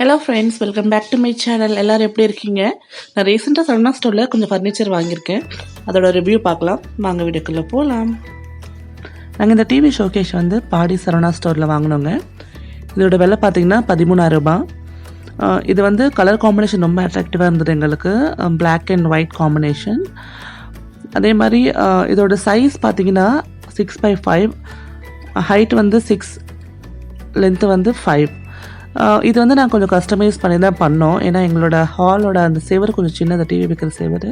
Hello friends welcome back to my channel எல்லோரும் எப்படி இருக்கீங்க? நான் ரீசெண்டாக சரவணா ஸ்டோரில் கொஞ்சம் ஃபர்னிச்சர் வாங்கியிருக்கேன். அதோட ரிவ்யூ பார்க்கலாம். வாங்க வீடியோக்குள்ளே போகலாம் நாங்கள் இந்த டிவி ஷோகேஷ் வந்து பாடி சரவணா ஸ்டோரில் வாங்கினோங்க. இதோட விலை பார்த்தீங்கன்னா பதிமூணாயிரூபா இது வந்து கலர் காம்பினேஷன் ரொம்ப அட்ராக்டிவாக இருந்தது எங்களுக்கு. பிளாக் அண்ட் ஒயிட் காம்பினேஷன் அதே மாதிரி இதோட சைஸ் பார்த்தீங்கன்னா சிக்ஸ் பை ஃபைவ் ஹைட் வந்து சிக்ஸ் லென்த்து வந்து ஃபைவ் இது வந்து நான் கொஞ்சம் கஸ்டமைஸ் பண்ணி தான் பண்ணோம். ஏன்னா எங்களோட ஹாலோட அந்த சேவர் கொஞ்சம் சின்னது டிவி வைக்கிற சேவர்.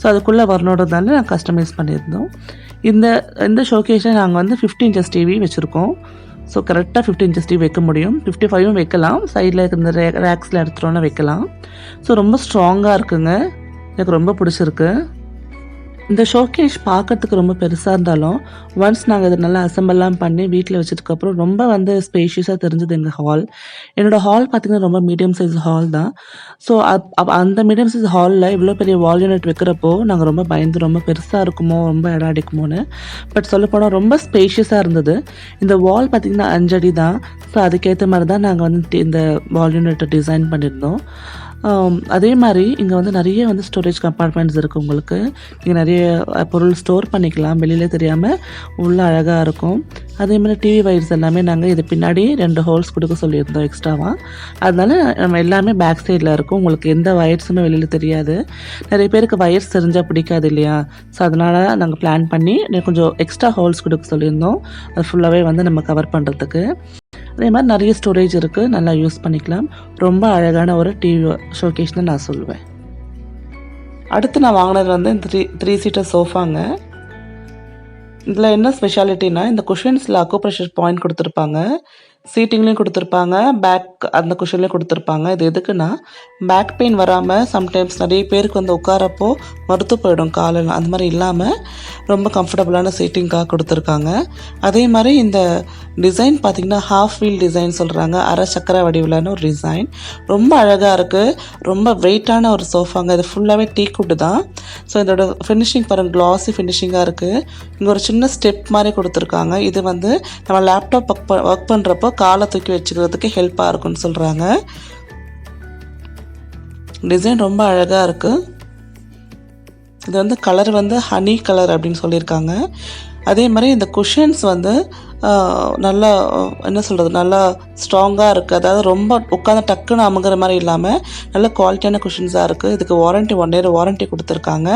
ஸோ அதுக்குள்ளே வரணுன்றதுனால நான் கஸ்டமைஸ் பண்ணியிருந்தோம். இந்த இந்த ஷோகேஷை நாங்கள் வந்து ஃபிஃப்டி இன்ச்சஸ் டிவி வச்சுருக்கோம். ஸோ கரெக்டாக ஃபிஃப்டி இன்ச்சஸ் டிவி வைக்க முடியும். ஃபிஃப்டி ஃபைவும் வைக்கலாம். சைடில் இருக்கிற ரே ரேக்ஸில் எடுத்துட்டோன்னா வைக்கலாம். ஸோ ரொம்ப ஸ்ட்ராங்காக இருக்குங்க. எனக்கு ரொம்ப பிடிச்சிருக்கு. இந்த ஷோகேஷ் பார்க்கறதுக்கு ரொம்ப பெருசாக இருந்தாலும் ஒன்ஸ் நாங்கள் இதை நல்லா அசம்பிள்லாம் பண்ணி வீட்டில் வச்சதுக்கப்புறம் ரொம்ப வந்து ஸ்பேஷியஸாக தெரிஞ்சது எங்கள் ஹால் என்னோட ஹால் பார்த்திங்கன்னா ரொம்ப மீடியம் சைஸ் ஹால் தான். ஸோ அந்த மீடியம் சைஸ் ஹாலில் இவ்வளோ பெரிய வால் யூனிட் வைக்கிறப்போ நாங்கள் ரொம்ப பயந்து ரொம்ப பெருசாக இருக்குமோ ரொம்ப இடம் அடிக்குமோன்னு. பட் சொல்லப்போனால் ரொம்ப ஸ்பேஷியஸாக இருந்தது. இந்த வால் பார்த்திங்கன்னா அஞ்சடி தான். ஸோ அதுக்கேற்ற மாதிரி தான் நாங்கள் வந்து இந்த வால் யூனிட்டை டிசைன் பண்ணியிருந்தோம். அதே மாதிரி இங்கே வந்து நிறைய வந்து ஸ்டோரேஜ் கம்பார்ட்மெண்ட்ஸ் இருக்குது உங்களுக்கு. இங்கே நிறைய பொருள் ஸ்டோர் பண்ணிக்கலாம். வெளியிலே தெரியாமல் உள்ளே அழகாக இருக்கும். அதே மாதிரி டிவி வயர்ஸ் எல்லாமே நாங்கள் இது பின்னாடி ரெண்டு ஹோல்ஸ் கொடுக்க சொல்லியிருந்தோம் எக்ஸ்ட்ராவாக அதனால நம்ம எல்லாமே பேக் சைடில் இருக்கும். உங்களுக்கு எந்த வயர்ஸுமே வெளியில் தெரியாது. நிறைய பேருக்கு வயர்ஸ் தெரிஞ்சால் பிடிக்காது இல்லையா? ஸோ அதனால் நாங்கள் பிளான் பண்ணி கொஞ்சம் எக்ஸ்ட்ரா ஹோல்ஸ் கொடுக்க சொல்லியிருந்தோம். அது ஃபுல்லாகவே வந்து நம்ம கவர் பண்ணுறதுக்கு அதே மாதிரி நிறைய ஸ்டோரேஜ் இருக்குது நல்லா யூஸ் பண்ணிக்கலாம். ரொம்ப அழகான ஒரு டிவி ஷோகேஷ்னு நான் சொல்லுவேன் அடுத்து நான் வாங்கினது வந்து இந்த த்ரீ த்ரீ சீட்டர் சோஃபாங்க இதில் என்ன ஸ்பெஷாலிட்டினா இந்த குஷன்ஸில் அக்கோப்ரெஷர் பாயிண்ட் கொடுத்துருப்பாங்க. சீட்டிங்லேயும் கொடுத்துருப்பாங்க. பேக் அந்த குஷன்லேயும் கொடுத்துருப்பாங்க. இது எதுக்குன்னா பேக் பெயின் வராமல் சம்டைம்ஸ் நிறைய பேருக்கு வந்து உட்காரப்போ மறுத்து போயிடும் காலெல்லாம். அந்த மாதிரி இல்லாமல் ரொம்ப கம்ஃபர்டபுளான சீட்டிங்காக கொடுத்துருக்காங்க. அதே மாதிரி இந்த டிசைன் பார்த்திங்கன்னா ஹாஃப் வீல் டிசைன் சொல்கிறாங்க அரை சக்கர வடிவிலான ஒரு டிசைன் ரொம்ப அழகாக இருக்குது ரொம்ப வெயிட்டான ஒரு சோஃபாங்க இது ஃபுல்லாகவே டீ குட்டு தான். ஸோ இதோட ஃபினிஷிங் பாருங்க. க்ளாஸி ஃபினிஷிங்காக இருக்குது இங்கே ஒரு சின்ன ஸ்டெப் மாதிரி கொடுத்துருக்காங்க. இது வந்து நம்ம லேப்டாப் ஒர்க் ஒர்க் பண்ணுறப்போ காலை தூக்கி வச்சுக்கிறதுக்கு ஹெல்ப்பாக இருக்கும்னு சொல்கிறாங்க டிசைன் ரொம்ப அழகாக இருக்குது இது வந்து கலர் வந்து ஹனி கலர் அப்படின்னு சொல்லியிருக்காங்க. அதே மாதிரி இந்த குஷன்ஸ் வந்து நல்லா என்ன சொல்கிறது நல்லா ஸ்ட்ராங்காக இருக்குது அதாவது ரொம்ப உட்காந்து டக்குன்னு அமுங்குற மாதிரி இல்லாமல் நல்ல குவாலிட்டியான குஷன்ஸாக இருக்குது இதுக்கு வாரண்ட்டி ஒன் இயர் வாரண்ட்டி கொடுத்துருக்காங்க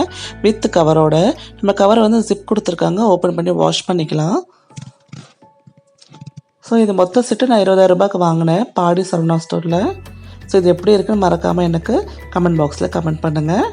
வித் கவரோட நம்ம கவர் வந்து ஜிப் கொடுத்துருக்காங்க. ஓப்பன் பண்ணி வாஷ் பண்ணிக்கலாம். ஸோ இது மொத்த செட்டு நான் இருபதாயிரம் ரூபாய்க்கு வாங்கினேன் பாடி சரவணா ஸ்டோரில் ஸோ இது எப்படி இருக்குன்னு மறக்காமல் எனக்கு கமெண்ட் பாக்ஸில் கமெண்ட் பண்ணுங்கள்